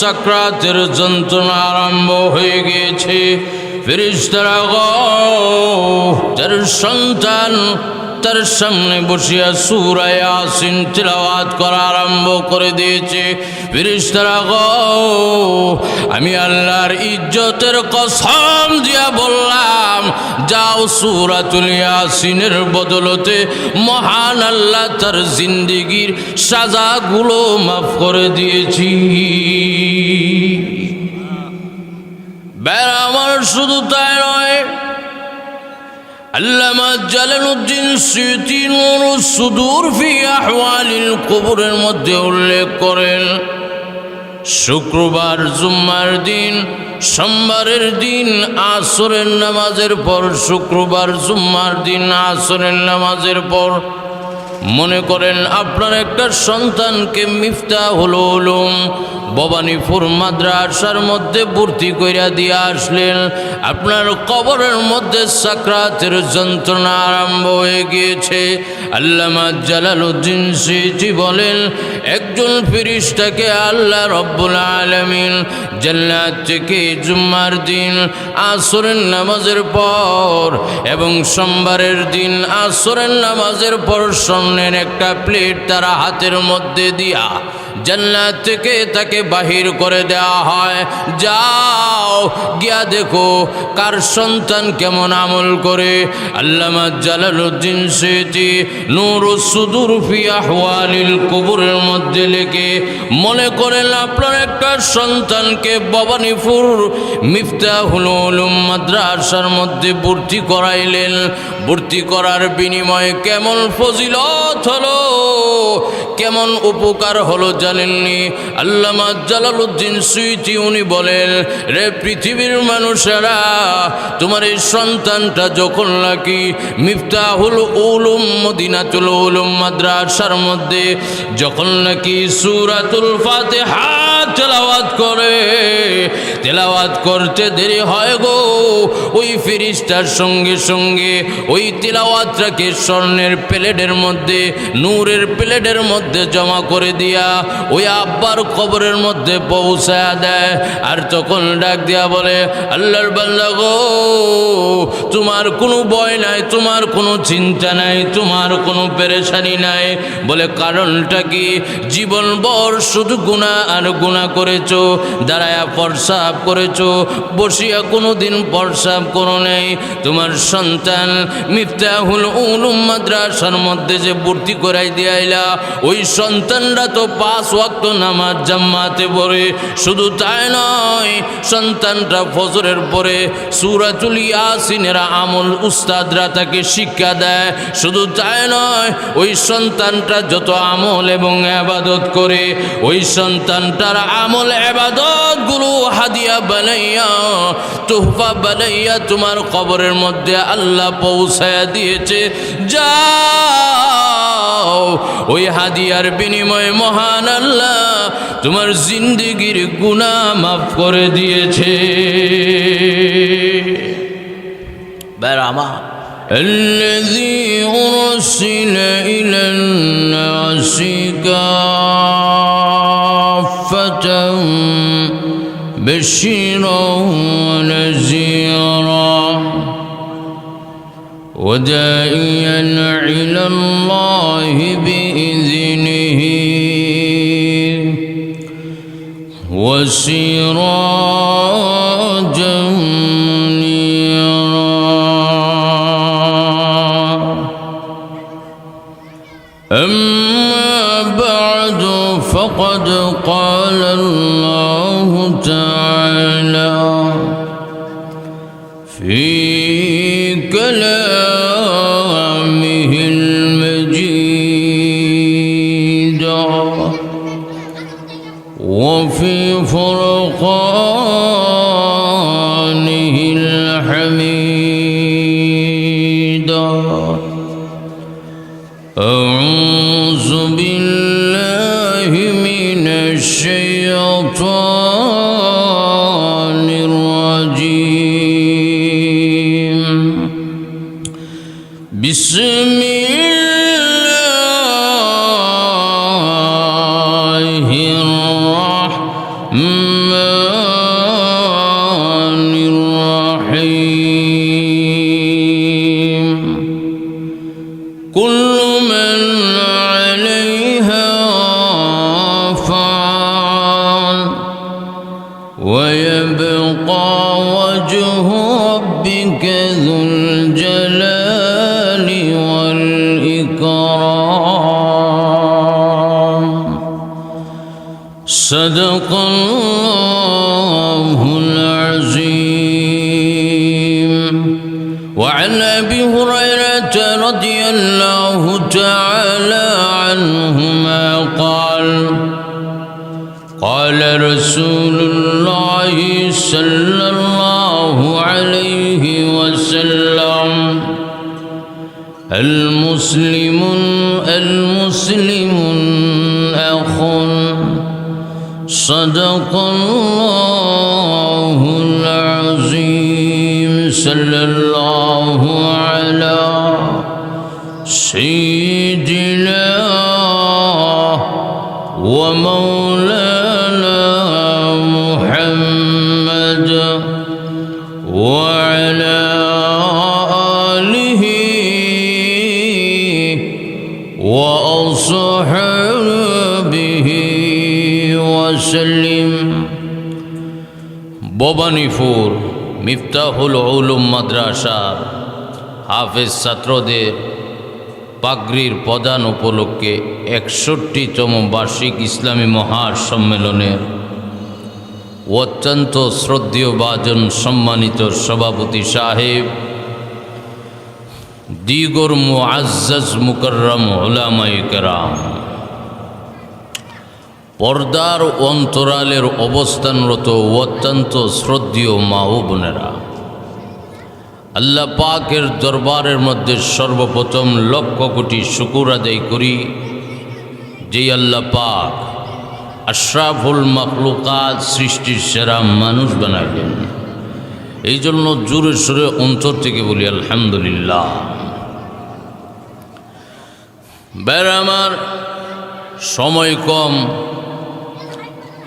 সাক্রাতের যন্ত্রণা আরম্ভ হয়ে গিয়েছে। তার সন্তান, তার সামনে বসিয়া সুরায় আসিন তিলাওয়াত করা আরম্ভ করে দিয়েছে। ফিরিস্তারা গ, আমি আল্লাহর ইজ্জতের কসম দিয়া বললাম, যাও সুরাতুল ইয়াসিনের বদলতে মহান আল্লাহ তার জিন্দিগির সাজাগুলো মাফ করে দিয়েছি। আমার শুধু তাই নয়, আল্লামা জালালউদ্দিন সুয়ুতি নূর সুদূর ফি আহওয়ালিল কবরের মধ্যে উল্লেখ করেন শুক্রবার জুম্মার দিন সোমবারের দিন আসরের নামাজের পর শুক্রবার জুম্মার দিন আসরের নামাজের পর মনে করেন আপনার একটা সন্তানকে মিফতা হলো উলুম। ভবানীপুর মাদ্রাসার মধ্যে ভর্তি কইরা দিয়ে আসলেন। আপনার কবরের মধ্যে সাকরাতের যন্ত্রণা আরম্ভ হয়ে গিয়েছে। আল্লামা জালালউদ্দিন সিটি বলেন, একজন ফিরিস্তাকে আল্লাহ রব্বুল আলমিন জান্নাত থেকে জুম্মার দিন, আসরের নামাজের পর এবং সোমবারের দিন আসরের নামাজের পর স্বর্ণের একটা প্লেট তারা হাতের মধ্যে দিয়া জান্নাত থেকে তাকে বাহির করে দেওয়া হয়। যাও, গিয়া দেখো কার সন্তান কেমন আমল করে। আল্লামা জালালুদ্দিন সেতি নূর সুদূর ফি আহওয়ালিল কবরের মধ্যে লেগে মনে করেন আপনার একটা সন্তানকে ভবানীপুর মিফতাহুল মাদ্রাসার মধ্যে ভর্তি করাইলেন। ভর্তি করার বিনিময়ে কেমন ফজিলত হলো? কেমন উপকার হলো জানেননি? আল্লামা জালালুদ্দিন সুইটি উনি বলেন, রে পৃথিবীর মানুষেরা, তোমার এই সন্তানটা যখন নাকি মিফতাহুল উলুম, মদিনাতুল উলুম, মাদ্রাসার মধ্যে যখন নাকি সুরাতুল ফাতিহা তেলাওয়াত করে, তেলাওয়াত করতে দেরি হয় গো, ওই ফিরিস্টার সঙ্গে সঙ্গে ওই তিলাওয়াতটাকে স্বর্ণের প্লেটের মধ্যে, নূরের প্লেটের মধ্যে জমা করে দিয়া ওই আব্বার কবরের মধ্যে পৌঁছায় দেয়। আর তখন ডাক দিয়া বলে, আল্লাহর বান্দা গো, তোমার কোনো ভয় নাই, তোমার কোনো চিন্তা নাই, তোমার কোনো পেরেশানি নাই। বলে, কারণটা কি? জীবন বর শুধু গুণা আর গুণা করেছ, দাঁড়ায়া প্রসাব করেছ, বসিয়া কোনো দিন প্রসাব করো নেই। তোমার সন্তান মিফতাহুল উলুম মাদ্রাসার মধ্যে যে ভর্তি করাই দিয়াইলা ওই সন্তানরা তো পাঁচ ওয়াক্ত নামাজ জাম্মাতে পড়ে। শুধু তাই নয় সন্তানটা ফজরের পরে সুরাতুল ইয়াসিনের আমল উস্তাদরা তাকে শিক্ষা দেয়। শুধু তাই নয়, ওই সন্তানটা যত আমল এবং আবাদত করে, ওই সন্তানটার আমল আবাদতগুলো হাদিয়া বানাইয়া, তোহফা বানাইয়া তোমার কবরের মধ্যে আল্লাহ পৌঁছায়া দিয়েছে যাও ওই হাদিয়ার বিনিময়ে মহান আল্লাহ তোমার জিন্দিগির গুণা মাফ করে দিয়েছে বেড়ামা الذي أرسل إلى الناس كافة بشيرا ونذيرا وداعيا إلى الله بإذنه وسراجا Bismillah. قال قال رسول الله صلى الله عليه وسلم المسلم المسلم أخ صدق الله العظيم صلى الله ভবানীপুর মিফতাহুল উলুম মাদ্রাসার হাফেজ ছাত্রদের পাগড়ির প্রদান উপলক্ষে একষট্টিতম বার্ষিক ইসলামী মহাসম্মেলনের অত্যন্ত শ্রদ্ধেয় বাজন সম্মানিত সভাপতি সাহেব, দিগর মুআজ্জাজ মুকররম ওলামাই কেরাম। পর্দার অন্তরালের অবস্থানরত অত্যন্ত শ্রদ্ধীয় মা ও বোনেরা, আল্লাহ পাকের দরবারের মধ্যে সর্বপ্রথম লক্ষ কোটি শুকুর আদায় করি যেই আল্লাহ পাক আশরাফুল মখলুকাত সৃষ্টির সেরা মানুষ বানাইলেন। এই জন্য জোরে সোরে অন্তর থেকে বলি, আলহামদুলিল্লাহ। বের আমার সময় কম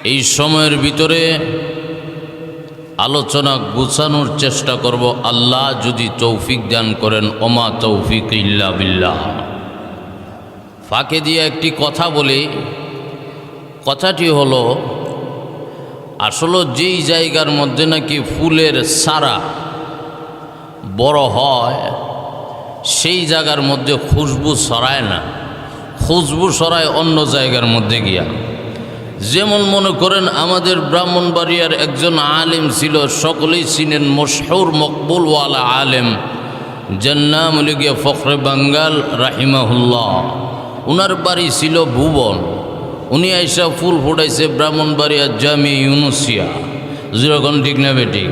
এই সময়ের ভিতরে আলোচনা গুছানোর চেষ্টা করব। আল্লাহ যদি তৌফিক দান করেন, ওমা তৌফিক ইল্লা বিল্লাহ। ফাঁকে দিয়ে একটি কথা বলি। কথাটি হলো, আসলে যেই জায়গার মধ্যে নাকি ফুলের সারা বড় হয়, সেই জায়গার মধ্যে খুশবু সরায় না। খুশবু সরায় অন্য জায়গার মধ্যে গিয়া। যেমন মনে করেন আমাদের ব্রাহ্মণবাড়িয়ার একজন আলেম ছিল, সকলেই চিনেন মশহুর মকবুলওয়ালা আলেম। যার নাম হলে গিয়া ফখরে বাঙ্গাল রাহিমাহুল্লাহ। উনার বাড়ি ছিল ভুবন। উনি আইসা ফুল ফুটাইছে ব্রাহ্মণবাড়িয়ার জামি ইউনুসিয়া। যেরকম ঠিক না বেটি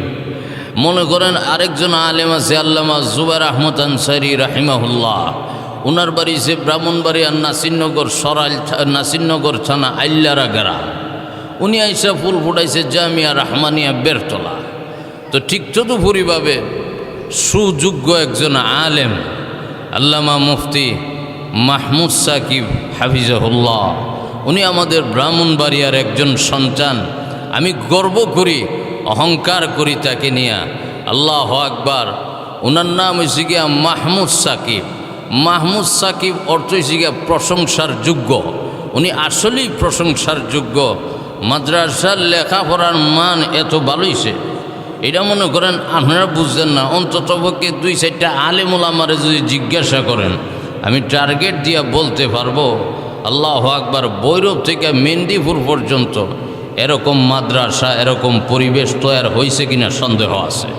মনে করেন আরেকজন আলেম আছে, আল্লামা জুবার আহমদ আনসারি রাহিমাহুল্লাহ। ওনার বাড়ি সে ব্রাহ্মণবাড়িয়ার নাসিরনগর সরাইল নাসিরনগর থানা আইল্লারা গেরা। উনি আইসা ফুল ফুটাইছে জামিয়া রহমানিয়া বেরতলা। তো ঠিক তদুপুরিভাবে সুযোগ্য একজন আলেম, আল্লামা মুফতি মাহমুদ সাকিব হাফিজাহুল্লাহ। উনি আমাদের ব্রাহ্মণবাড়িয়ার একজন সন্তান। আমি গর্ব করি, অহংকার করি তাকে নিয়ে। আল্লাহ আকবার। ওনার নাম হয়েছে গিয়া মাহমুদ সাকিব। মাহমুদ সাকিব অর্থ হয়েছে গিয়া প্রশংসার যোগ্য উনি আসলেই প্রশংসার যোগ্য মাদ্রাসার লেখাপড়ার মান এত ভালোইছে এটা মনে করেন, আপনারা বুঝছেন না অন্তত পক্ষে দুই চারটা আলেমুল আমারে যদি জিজ্ঞাসা করেন, আমি টার্গেট দিয়া বলতে পারব, আল্লাহ আকবার, বৈরব থেকে মেন্দিপুর পর্যন্ত এরকম মাদ্রাসা, এরকম পরিবেশ তৈরি হয়েছে কিনা সন্দেহ আছে।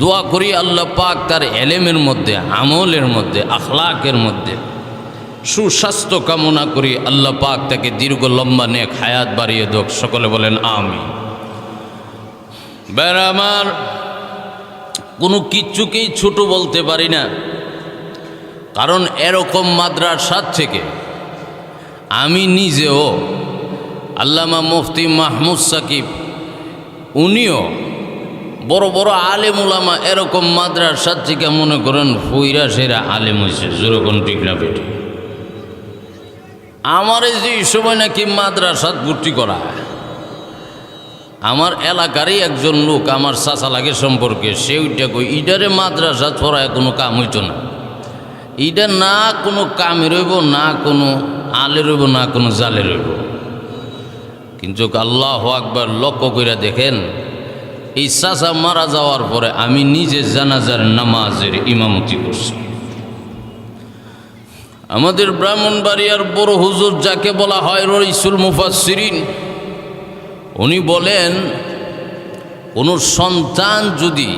দোয়া করি আল্লাহ পাক তার এলেমের মধ্যে, আমলের মধ্যে, আখলাকের মধ্যে। সুস্বাস্থ্য কামনা করি আল্লাহ পাক তাকে দীর্ঘ লম্বা নেক হায়াত বাড়িয়ে দোক। সকলে বলেন আমি আমার, কোনো কিচ্ছুকেই ছোট বলতে পারি না। কারণ এরকম মাদ্রাসার থেকে আমি নিজেও আল্লামা মুফতি মাহমুদ সাকিব, উনিও বড় বড় আলেম উলামা এরকম মাদ্রাসার থেকে মনে করেন ফুইরা সেরা আলেম হয়েছে। যেরকম ঠিক না আমার এই যে সময় নাকি মাদ্রাসাত ভর্তি করা। আমার এলাকারই একজন লোক আমার চাচা লাগে সম্পর্কে, সে ওইটা কই ইটারে মাদ্রাসা ছড়ায় কোনো কাম হইতো না। এইটা না কোনো কামে রইব, না কোনো আলে রইব, না কোনো জালে রইব। কিন্তু আল্লাহ আকবার লক্ষ্য করে দেখেন এই চাচা মারা যাওয়ার পরে আমি নিজে জানাজার নামাজের ইমামতি করছি। আমাদের ব্রাহ্মণবাড়িয়ার বড় হুজুর যাকে বলা হয় রইসুল মুফাসিরিন উনি বলেন, কোনো সন্তান যদি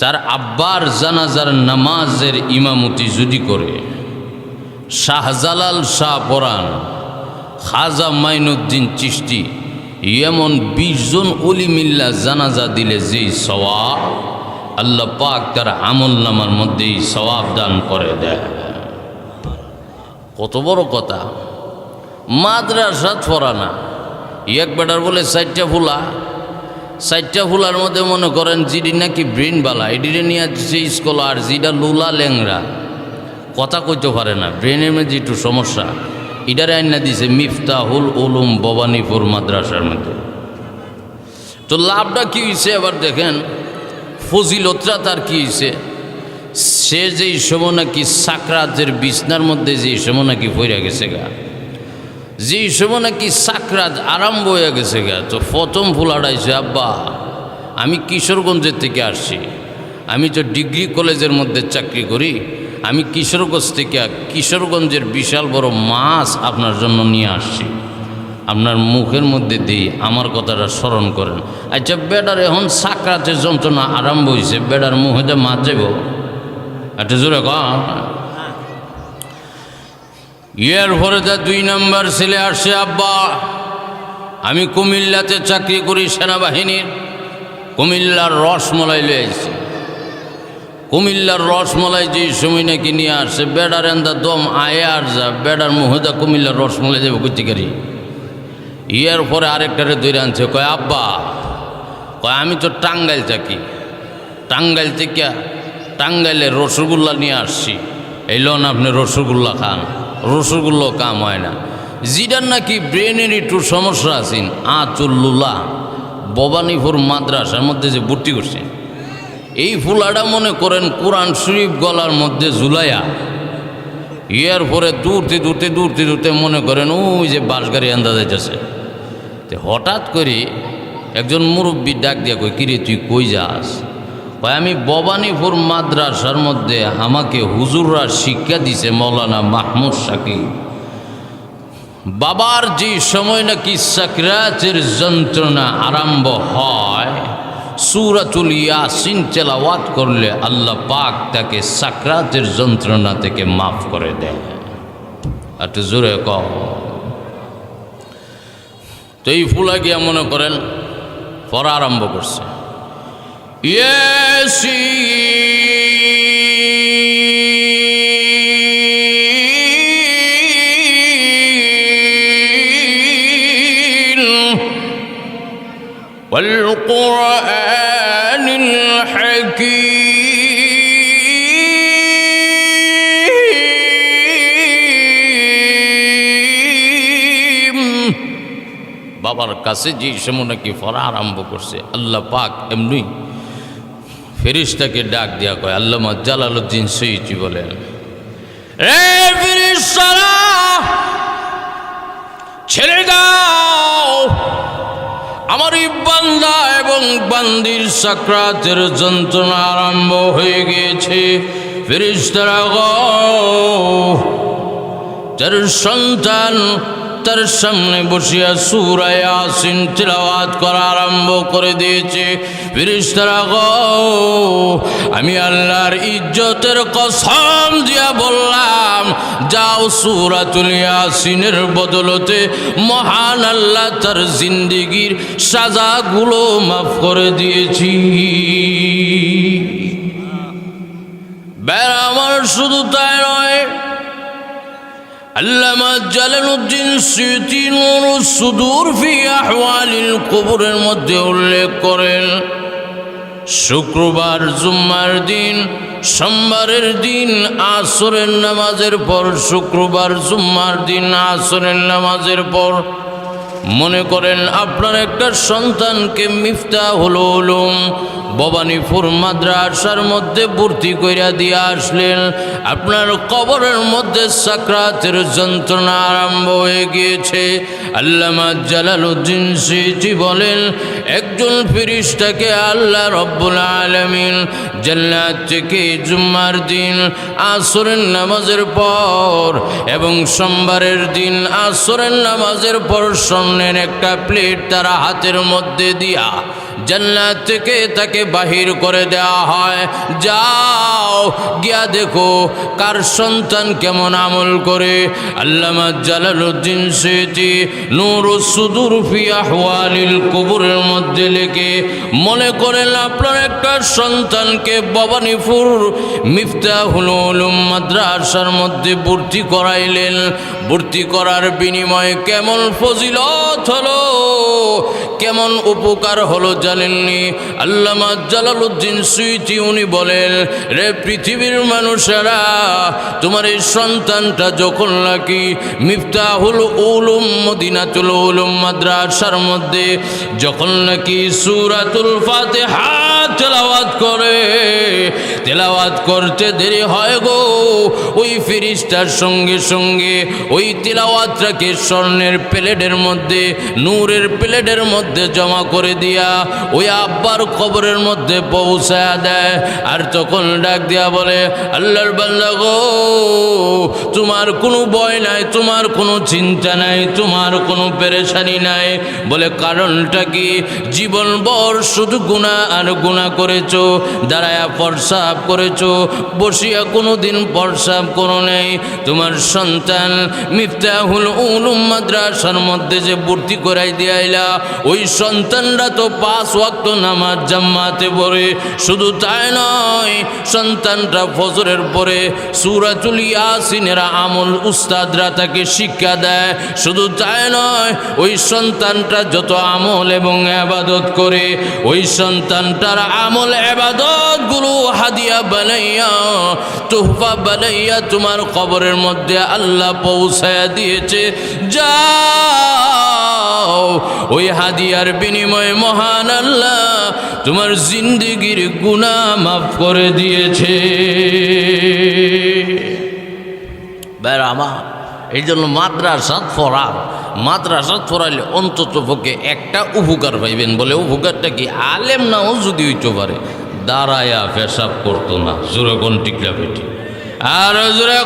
তার আব্বার জানাজার নামাজের ইমামতি যদি করে, শাহজালাল শাহ পরাণ খাজা মাইনুদ্দিন চিষ্টি এমন বিশ জন অলিমিল্লা জানাজা দিলে যে সওয়াব, আল্লাহ পাক তার আমল নামার মধ্যেই সওয়াব দান করে দেয়। কত বড় কথা। মাদ্রাসাত পড়ানা এক বেটার বলে, চারটা ফুলা। চারটা ফুলার মধ্যে মনে করেন যেটি নাকি ব্রেন বালা? এটিরে নিয়ে আসছে স্কলার যেটা লুলা ল্যাংরা কথা কইতে পারে না। ব্রেনের মধ্যে একটু সমস্যা। এটারে আইনা দিছে, মিফতাহুল উলুম ভবানীপুর মাদ্রাসার মধ্যে। তো লাভটা কী হয়েছে এবার দেখেন ফজিলতরা তার কী হয়েছে সে যেই সময় নাকি সাকরাতের বিছনার মধ্যে যেই সময় নাকি পইরা গেছে গা। যেই সময় নাকি সাকরাত আরম্ভ হয়ে গেছে গা, তো প্রথম ফুল আড়াইছে আব্বা, আমি কিশোরগঞ্জের থেকে আসছি। আমি তো ডিগ্রি কলেজের মধ্যে চাকরি করি আমি কিশোরগঞ্জ থেকে কিশোরগঞ্জের বিশাল বড় মাছ আপনার জন্য নিয়ে আসছি। আপনার মুখের মধ্যে দিই আমার কথাটা স্মরণ করেন। আচ্ছা বেডার এখন সাকরাতের যন্ত্রণা আরম্ভ হয়েছে, বেডার মুখে যে মাছ যাব একটা জোরে ক ইয়ের পরে যা দুই নাম্বার ছেলে আসছে, আব্বা, আমি কুমিল্লাতে চাকরি করি সেনাবাহিনীর। কুমিল্লার রসমলাই লয়ে কুমিল্লার রসমলাই যে সময় নাকি নিয়ে আসছে বেডার এন্দা দম আয়ে আর যা, বেডার মুহদা কুমিল্লার রসমলাই যাবে কুচিকারি ইয়ের পরে আরেকটারে দৈরে আনছে, কয়, আব্বা, কয়, আমি তো টাঙ্গাইল থাকি। টাঙ্গাইল থেকে টাঙ্গাইলের রসগোল্লা নিয়ে আসছি। এই লোন আপনি রসগোল্লা খান রসগোল্লা কাম হয় না। যেটার নাকি ব্রেনের একটু সমস্যা আছেন আচুল্লুলা ভবানীপুর মাদ্রাসার মধ্যে যে ভর্তি করছে। এই ফুলাটা মনে করেন কোরআন শরীফ গলার মধ্যে ঝুলাইয়া। ইয়ার পরে দূরতে দূরতে দূরতে দূরতে মনে করেন, ওই যে বাস গাড়ি আন্দা যাইতেছে তো হঠাৎ করে একজন মুরব্বী ডাক দিয়া কই কিরে, তুই কই যাস? ভাই আমি ববানীপুর মাদ্রাসার মধ্যে আমাকে হুজুররা শিক্ষা দিছে মৌলানা মাহমুদ সাকিব। বাবার যে সময় নাকি সাকরাতের যন্ত্রণা আরম্ভ হয় সুরাতুল ইয়াসিন তেলাওয়াত করলে আল্লাহ পাক তাকে সাকরাতের যন্ত্রণা থেকে মাফ করে দেয় একটু জোরে ক তো এই ফুলা গিয়া মনে করেন পড়া আরম্ভ করছে ياسين والقرآن হাকিম। বাবার কাছে যে সময় নাকি ফরা আরম্ভ করছে, আল্লাহ পাক এমনি ফেরিস্তাকে ডাক দেওয়া কয় আল্লাহ জালাল উদ্দিন সৈচি বলেন রে ছেড়ে দাও। আমার ইব্বান্দা এবং বান্দির সাক্রাতের যন্ত্রণা আরম্ভ হয়ে গিয়েছে। ফিরিস্তারা গ তার সন্তান তার সামনে বসিয়া সুরায় আসিন তিলাওয়াত করা আরম্ভ করে দিয়েছে। ফিরিস্তারা গো, আমি আল্লাহর ইজ্জতের কসম দিয়া বললাম, যাও সুরাতুল ইয়াসিনের বদলতে মহান আল্লাহ তার জিন্দিগির সাজাগুলো মাফ করে দিয়েছি। বেড়া আমার শুধু তাই নয় আল্লামা জালালউদ্দিন স্মৃতি সুদূর ফি আহওয়ালিল কবরের মধ্যে উল্লেখ করেন, শুক্রবার জুম্মার দিন, সোমবারের দিন আসরের নামাজের পর, শুক্রবার জুম্মার দিন আসরের নামাজের পর মনে করেন আপনার একটা সন্তানকে মিফতা হলো উলুম। ভবানীপুর মাদ্রাসার মধ্যে ভর্তি কইরা দিয়ে আসলেন। আপনার কবরের মধ্যে সাকরাতের যন্ত্রণা আরম্ভ হয়ে গিয়েছে। আল্লামা জালালউদ্দিন সিজি বলেন একজন ফিরিস্তাকে আল্লাহ রব্বুল আলমিন জান্নাত থেকে জুম্মার দিন, আসরের নামাজের পর এবং সোমবারের দিন আসরের নামাজের পর স্বর্ণের একটা প্লেট তারা হাতের মধ্যে দিয়া জান্নাত থেকে তাকে বাহির করে দেওয়া হয়। যাও, গিয়া দেখো কার সন্তান কেমন আমল করে। আল্লামা জালালুদ্দিন সেতি নূর সুদূর ফি আহওয়ালিল কবরের মধ্যে লেখে, মনে করেন আপনার একটা সন্তানকে ভবানীপুর মিফতাহুল উলুম মাদ্রাসার মধ্যে ভর্তি করাইলেন। ভর্তি করার বিনিময়ে কেমন ফজিলত হলো, কেমন উপকার হলো জানেননি। আল্লামা জালালুদ্দিন সুইতি উনি বলেন, রে পৃথিবীর মানুষেরা, তোমার এই সন্তানটা যখন নাকি মিফতাহুল উলুম, মদিনাতুল উলুম, মাদ্রাসার মধ্যে যখন নাকি সুরাতুল ফাতিহা তেলাওয়াত করে তেলাওয়াত করতে দেরি হয় গো। ওই ফিরিস্টার সঙ্গে সঙ্গে ওই তেলাওয়াতটাকে স্বর্ণের প্লেটের মধ্যে, নূরের প্লেটের মধ্যে জমা করে দিয়া ওই আব্বার কবরের মধ্যে পৌঁছায়া দেয়। আর তখন ডাক দিয়া বলে, আল্লাহর বাল্লা গো, তোমার কোনো ভয় নাই, তোমার কোনো চিন্তা নাই, তোমার কোনো পেরেশানি নাই। বলে, কারণটা কি? জীবনভর শুধু গুণা আর গুণা করেছ, দাঁড়ায়া প্রসাব করেছ? বসিয়া কোনো দিন প্রসাব করো নেই। তোমার সন্তান মিফতাহুল উলুম মাদ্রাসার মধ্যে যে ভর্তি করাই দিয়াইলা ওই সন্তানরা তো পাঁচ ওয়াক্ত নামাজ জাম্মাতে পড়ে। শুধু তাই নয় সন্তানটা ফজরের পরে সুরাতুল ইয়াসিনের আমল উস্তাদরা তাকে শিক্ষা দেয়। শুধু তাই নয়, ওই সন্তানটা যত আমল এবং আবাদত করে, ওই সন্তানটার আমল আবাদতগুলো হাদিয়া বানাইয়া, তোহফা বানাইয়া তোমার কবরের মধ্যে আল্লাহ পৌঁছায়া দিয়েছে। যাও, ওই হাদিয়ার বিনিময়ে মহান আল্লাহ তোমার জিন্দিগির গুণা মাফ করে দিয়েছে। এই জন্য মাদ্রাসাত ফরার মাদ্রাসাত ফরাইলে অন্তত পক্ষে একটা উপকার পাইবেন বলে। উপকারটা কি? আলেম নাও যদি হইতে পারে। দাঁড়ায়া পেশাব করতো না। জোরে কোন টিকলা পেটি। আর জোরে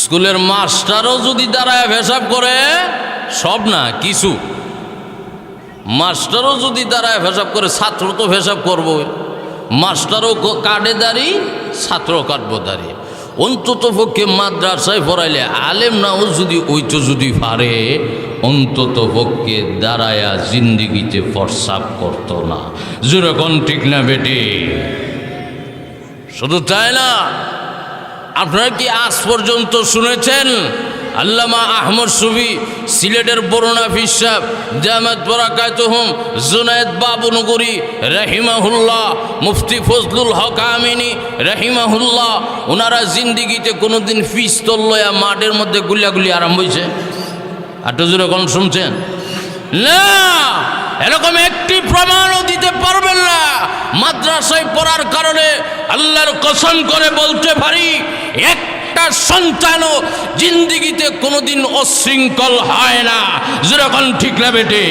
স্কুলের মাস্টারও যদি দাঁড়ায় পেশাব করে, সব না, কিছু। মাস্টারও যদি দাঁড়ায় পেশাব করে, ছাত্র তো পেশাব করব মাস্টারও কাটে দাঁড়ি ছাত্র কাটবো দাঁড়ি অন্তত পক্ষে মাদ্রাসায় পড়াইলে আলেম নাও যদি ওইটো যদি পারে, অন্তত পক্ষে দাঁড়ায়া জিন্দিগিতে ফরসাপ করত না। যেরকম ঠিক না বেটে? শুধু তাই না, আপনারা কি আজ পর্যন্ত শুনেছেন আল্লামা আহমদ সুবি, সিলেটের বরুণা ফিসাব জামাত বরাকাতুহুম, জুনায়দ বাবুনগরী, রহিমাহুল্লাহ, মুফতি ফজলুল হক আমিনী, রহিমাহুল্লাহ, ওনারা জিন্দিগিতে কোনোদিন পিস্তল লয়া মাঠের মধ্যে গুলিয়াগুলি আরম্ভ হয়েছে। আটটা জোরে কোন শুনছেন? না! এরকম একটি প্রমাণও দিতে পারবেন না। মাদ্রাসায় পড়ার কারণে আল্লাহর কসম করে বলতে পারি একটা সন্তানও জিন্দিগিতে কোনোদিন অশৃঙ্খল হয় না। যেরকম ঠিক না বেটে।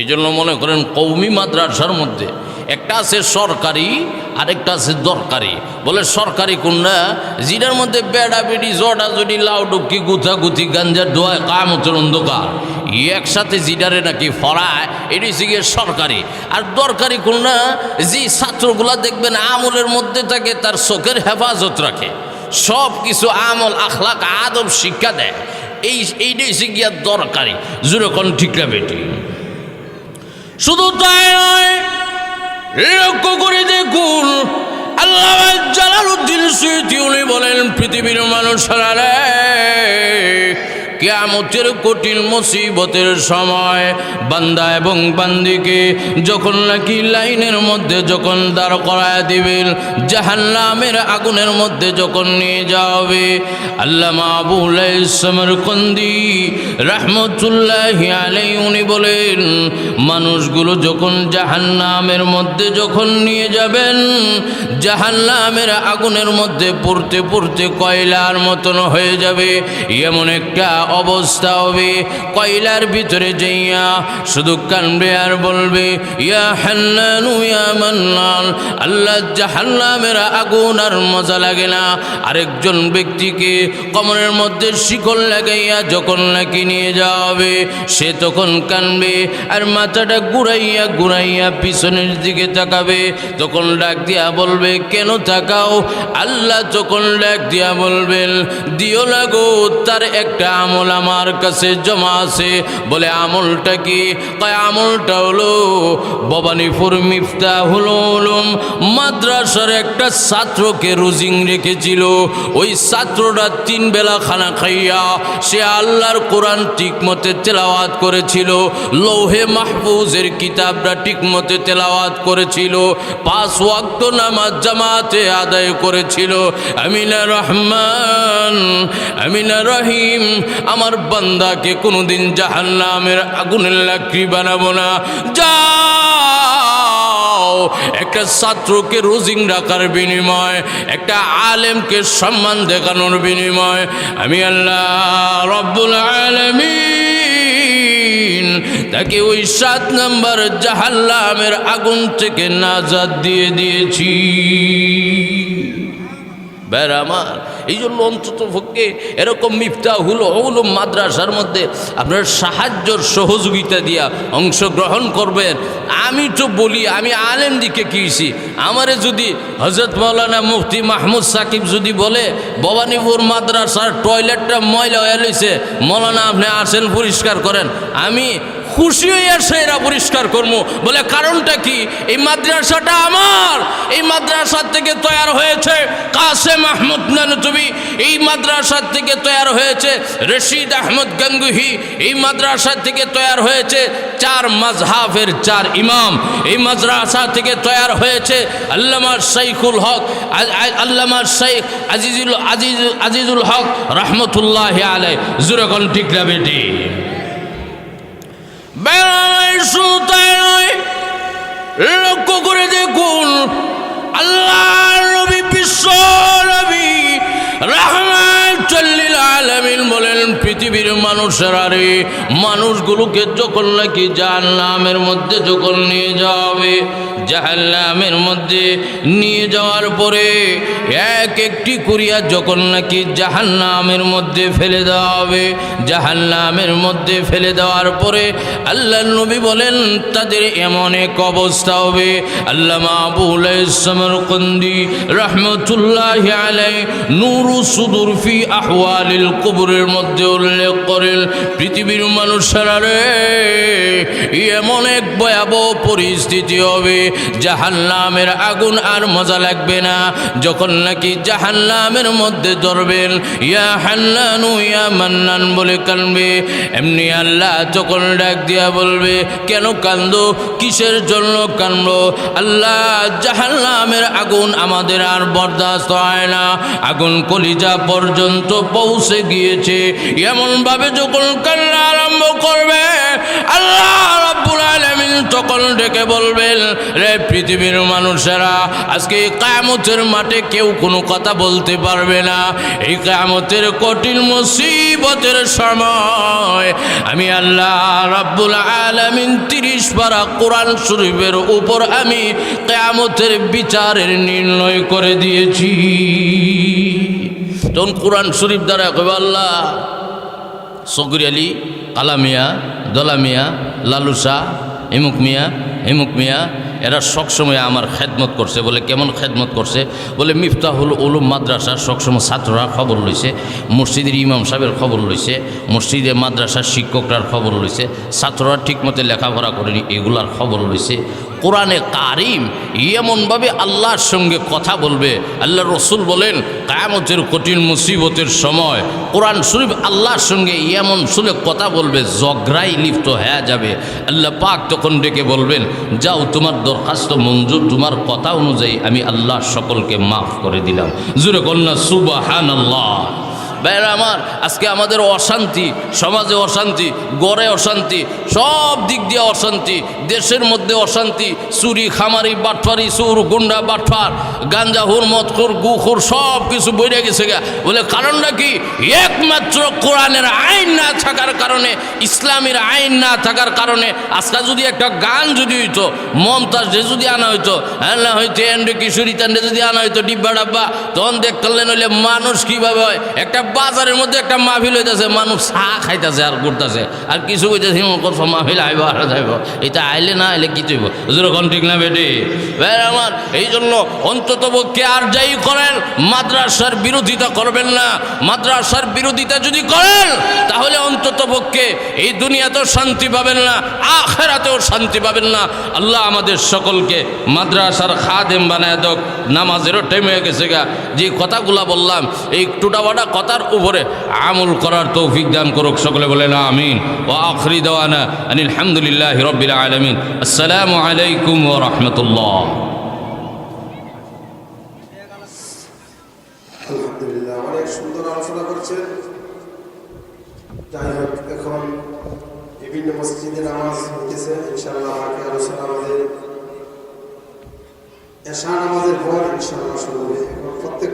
এই জন্য মনে করেন কৌমি মাদ্রাসার মধ্যে একটা আছে সরকারি, আরেকটা আছে দরকারি। বলে সরকারি কোনটা? যেটার মধ্যে বেড়া বেড়ি জটা জটি লাউ ডুকি গুথা গুথি, গাঞ্জা, ডোয়া কামতের অন্ধকার। একসাথে জিডারে নাকি ফরায় এটি হচ্ছে গিয়ে সরকারি। আর দরকারি কোনটা? যে ছাত্রগুলা দেখবেন আমলের মধ্যে থাকে, তার চোখের হেফাজত রাখে। সব কিছু আমল, আখলাক, আদব, শিক্ষা দেয়। এই এইটাই হচ্ছে গিয়া দরকারি। জুড়ে কোন ঠিকরা বেটি? শুধু তাই নয় লক্ষ্য করে দেখুন আল্লাহ জালালুদ্দিন সুইতি উনি বলেন পৃথিবীর মানুষরা কেয়ামতের কঠিন মুসিবতের সময় বান্দা এবং বান্দিকে যখন নাকি লাইনের মধ্যে যখন দাঁড় করায় দিবেন, জাহান্নামের আগুনের মধ্যে যখন নিয়ে যাবে আল্লাহ আবুল ইসলামের কন্দি রহমতুল্লাহ আলাই উনি বলেন, মানুষগুলো যখন জাহান্নামের মধ্যে যখন নিয়ে যাবেন, জাহান্নামের আগুনের মধ্যে পড়তে পড়তে কয়লার মতন হয়ে যাবে, এমন একটা অবস্থা হবে। কয়লার ভিতরে যাইয়া শুধু কানবে আর বলবে, ইয়া হান্নানু, ইয়া মান্নান। আল্লাহ জাহান্নামের আগুন আর মজা লাগে না। আরেকজন ব্যক্তিকে কমরের মধ্যে শিকল লাগাইয়া যখন নাকি নিয়ে যাবে সে তখন কানবে আর মাথাটা ঘুরাইয়া ঘুরাইয়া পিছনের দিকে তাকাবে। তখন ডাক দিয়া বলবে, কেন তাকাও? আল্লাহ যখন ডাক দিয়া বলবেন, দিও লাগো তার একটা আমল আমার কাছে জমা আছে। বলে আমলটা কি? কয় আমলটা হলো ভবানীপুর মিফতা হলো উলুম মাদ্রাসার একটা ছাত্রকে রুজিং রেখেছিল। ওই ছাত্রটা তিন বেলা খানা খাইয়া সে আল্লাহর কোরআন ঠিকমতে তেলাওয়াত করেছিল। লৌহে মাহফুজের কিতাবটা ঠিকমতে তেলাওয়াত করেছিল। পাঁচ ওয়াক্ত নামাজ জামাতে আদায় করেছিল। আমিনা রহমান, আমিনা রহিম আমার বান্দাকে কোনোদিন জাহান্নামের আগুনের লাকড়ি বানাবো না। যাও, একটা ছাত্রকে রোজিং রাখার বিনিময়, একটা আলেমকে সম্মান দেখানোর বিনিময়। আমি আল্লাহ রব্বুল আলমিন তাকে ওই সাত নম্বর জাহাল্লামের আগুন থেকে নাজাদ দিয়ে দিয়েছি। বের আমার এই জন্য অন্তত এরকম মিফতা হুল হৌলুম মাদ্রাসার মধ্যে আপনার সাহায্যর সহযোগিতা দিয়া অংশগ্রহণ করবেন। আমি তো বলি, আমি আলেম দিকে কিছি আমারে যদি হজরত মৌলানা মুফতি মাহমুদ সাকিব যদি বলে, ভবানীপুর মাদ্রাসার টয়লেটটা ময়লা হয়ে লইছে মৌলানা আপনি আসেন পরিষ্কার করেন। আমি খুশি হইয়া সেরা পরিষ্কার করব বলে, কারণটা কি? এই মাদ্রাসাটা আমার। এই মাদ্রাসার থেকে তৈরি হয়েছে কাসে মাহমুদ নানতুবি। এই মাদ্রাসার থেকে তৈরি হয়েছে রশিদ আহমদ গঙ্গুহি। এই মাদ্রাসা থেকে তৈরি হয়েছে চার মাজহাফের চার ইমাম। এই মাদ্রাসা থেকে তৈরি হয়েছে আল্লামা শৈখুল হক আল্লামা শেখ আজিজুল আজিজ আজিজুল হক রহমতুল্লাহ আলাই জুরকন ঠিক বেটি? বেড়াই সুতায় লক্ষ্য করে দেখুন আল্লাহ নবী বিশ্ব নবী রহমান চল্লিল আলমিন বলেন, পৃথিবীর মানুষেরা রে, মানুষগুলোকে যখন নাকি জাহান্নামের মধ্যে যখন নিয়ে যাবে জাহান্নামের মধ্যে নিয়ে যাওয়ার পরে এক একটি করিয়া যখন নাকি জাহান্নামের মধ্যে ফেলে দেওয়া হবে, জাহান্নামের মধ্যে ফেলে দেওয়ার পরে আল্লাহ নবী বলেন, তাদের এমন এক অবস্থা হবে। আল্লাহ মাহবুল ইসলামের কন্দি রহমতুল্লাহ আলাই নুরু সুদুর ফি আহওয়ালিল কবরের মধ্যে উল্লেখ করেন, পৃথিবীর মানুষেরা রে, এমন এক ভয়াবহ পরিস্থিতি হবে, জাহান্নামের আগুন আর মজা লাগবে না। যখন নাকি জাহান্নামের মধ্যে ধরবেন, ইয়া হান্নানু, ইয়া মান্নান বলে কানবে। এমনি আল্লাহ যখন ডাক দিয়া বলবে, কেন কান্দো, কিসের জন্য কান্দো আল্লাহ, জাহান্নামের আগুন আমাদের আর বরদাস্ত হয় না। আগুন কলিজা পর্যন্ত পৌঁছে গিয়েছে। এমনভাবে যখন কান্না আরম্ভ করবে, আল্লাহ তখন ডেকে বলবেন, রে পৃথিবীর মানুষেরা, আজকে এই কায়ামতের মাঠে কেউ কোনো কথা বলতে পারবে না। এই কায়ামতের কঠিন মুসিবতের সময় আমি আল্লাহ রাব্বুল আলামিন তিরিশ পারা কোরআন শরীফের উপর আমি কেয়ামতের বিচারের নির্ণয় করে দিয়েছি। তখন কোরআন শরীফ দ্বারা কবে আল্লাহ সগরি আলী কালামিয়া দলামিয়া লালুসা এমুক মিয়া এমুক মিয়া, এরা সবসময় আমার খেদমত করছে, বলে কেমন খেদমত করছে? বলে মিফতাহুল উলুম মাদ্রাসার সবসময় ছাত্ররা খবর লইছে, মসজিদের ইমাম সাহেবের খবর লইছে, মসজিদে মাদ্রাসার শিক্ষকরার খবর লইছে, ছাত্ররা ঠিকমতো লেখাপড়া করেনি, এগুলার খবর লইছে। কোরআনে কারিম এমনভাবে আল্লাহর সঙ্গে কথা বলবে। আল্লাহ রসুল বলেন, কায়ামতের কঠিন মুসিবতের সময় কোরআন শরীফ আল্লাহর সঙ্গে এমন শুনে কথা বলবে জগরাই লিপ্ত হয়ে যাবে। আল্লাহ পাক তখন ডেকে বলবেন, যাও, তোমার দরখাস্ত মঞ্জুর, তোমার কথা অনুযায়ী আমি আল্লাহ সকলকে মাফ করে দিলাম। জুরে কন্যা সুবাহান আল্লাহ ভাইরা আমার, আজকে আমাদের অশান্তি, সমাজে অশান্তি, গড়ে অশান্তি, সব দিক দিয়ে অশান্তি, দেশের মধ্যে অশান্তি, চুরি, খামারি, বাটফারি সুর গুন্ডা, বাটফার, গাঞ্জা হুর মতখুর গুখুর সব কিছু বইরে গেছে গা। বলে, কারণটা কি? একমাত্র কোরআনের আইন না থাকার কারণে, ইসলামের আইন না থাকার কারণে, আজকে যদি একটা গান যদি হইতো, মমতাজ যদি আনা হইতো হ্যাঁ হইতো এন্ডে কিশোরী তান্ডে যদি আনা হইতো, ডিব্বা ডাব্বা, তখন দেখতেন নইলে মানুষ কীভাবে হয়? একটা বাজারের মধ্যে একটা মাহফিল হইতেছে, মানুষ চা খাইতেছে আর করতেছে আর কিছু হইতেছে করছ মাহফিল আইব, আর যাইব। এটা আইলে না আইলে কি তৈব? যেরকম ঠিক না বেটি? ভাই, আমার এই জন্য অন্তত পক্ষে আর যাই করেন, মাদ্রাসার বিরোধিতা করবেন না। মাদ্রাসার বিরোধিতা যদি করেন, তাহলে অন্তত পক্ষে এই দুনিয়াতেও শান্তি পাবেন না, আখেরাতেও শান্তি পাবেন না। আল্লাহ আমাদের সকলকে মাদ্রাসার খাদেম বানায় দক নামাজেরও টাইম হয়ে গেছে গা। যে কথাগুলা বললাম, এই টুটাবাটা কথার উপরে আমল করার তৌফিক দান করুক, সকলে বলেন আমিন। ও আখরি দেওয়ানা আনিল হামদুলিল্লাহ রবিল আলমিন। আসসালামু আলাইকুম ও রহমতুল্লাহ আলহামদুলিল্লাহ অনেক সুন্দর আলোচনা করছেন যাই হোক, এখন বিভিন্ন মসজিদে নামাজ হইতেছে ইনশাল্লাহ আমাকে আলোচনা আমাদের এশা নামাজের পর ইনশাল্লাহ শুরু হবে। এখন প্রত্যেক